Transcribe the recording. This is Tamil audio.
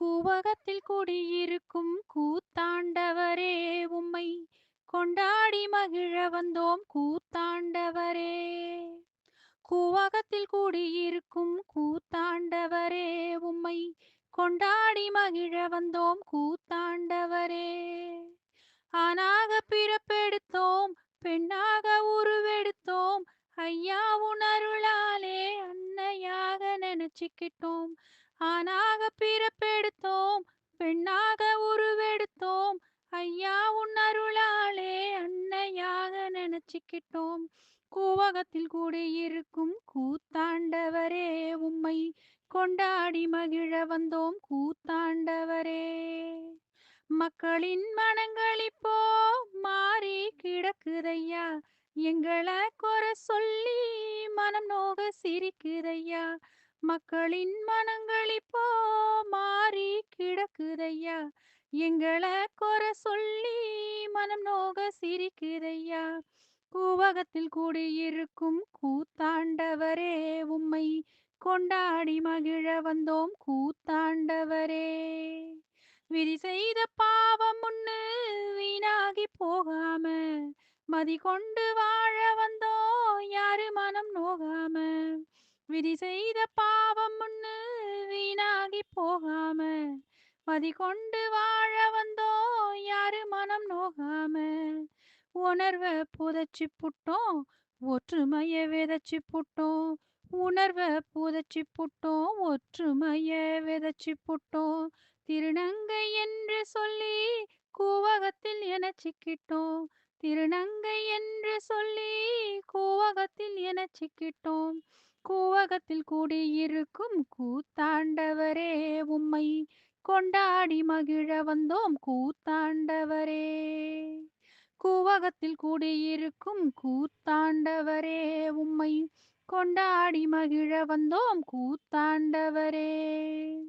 கூவகத்தில் கூடியிருக்கும் கூத்தாண்டவரே உம்மை கொண்டாடி மகிழ வந்தோம் கூத்தாண்டவரே. கூவகத்தில் கூடியிருக்கும் கூத்தாண்டவரே உம்மை கொண்டாடி மகிழ வந்தோம் கூத்தாண்டவரே. ஆனாக பிறப்பெடுத்தோம் பெண்ணாக உருவெடுத்தோம் ஐயா உணருளா அருளாலே ஆனாக பிறப்பெடுத்தோம். பெண்ணாக உருவெடுத்தோம். ஐயா உன் அருளாலே அன்னையாக நினைச்சுக்கிட்டோம். கூவகத்தில் கூடியிருக்கும் கூத்தாண்டவரே உம்மை கொண்டாடி மகிழ வந்தோம் கூத்தாண்டவரே. மக்களின் மனங்கள் இப்போ மாறி கிடக்குதையா? எங்களை குறை சொல்லி மனம் நோக சிரிக்குதையா? மக்களின் மனங்கள் இப்போ மாறி கிடக்குதையா? எங்களை குறை சொல்லி மனம் நோக சிரிக்குதையா? கூவகத்தில் கூடியிருக்கும் கூத்தாண்டவரே உம்மை கொண்டாடி மகிழ வந்தோம் கூத்தாண்டவரே. விதி செய்த பாவம் முன்னு வீணாகி போகாம மதி கொண்டு வா விதி செய்த பாவம் முன்னு வீணாகி போகாம மதி கொண்டு வாழ வந்தோம் யாரு மனம் நோகாம? உணர்வை புதைச்சி புட்டோம் ஒற்றுமைய விதைச்சி புட்டோம் உணர்வை புதைச்சி புட்டோம் ஒற்றுமைய விதைச்சி புட்டோம். திருநங்கை என்று சொல்லி கூவகத்தில் எனச்சிக்கிட்டோம் திருநங்கை என்று சொல்லி கூவகத்தில் எனச்சிக்கிட்டோம் கூவகத்தில் கூடியிருக்கும் கூத்தாண்டவரே உம்மை கொண்டாடி மகிழ வந்தோம் கூத்தாண்டவரே. கூவகத்தில் கூடியிருக்கும் கூத்தாண்டவரே உம்மை கொண்டாடி மகிழ வந்தோம் கூத்தாண்டவரே.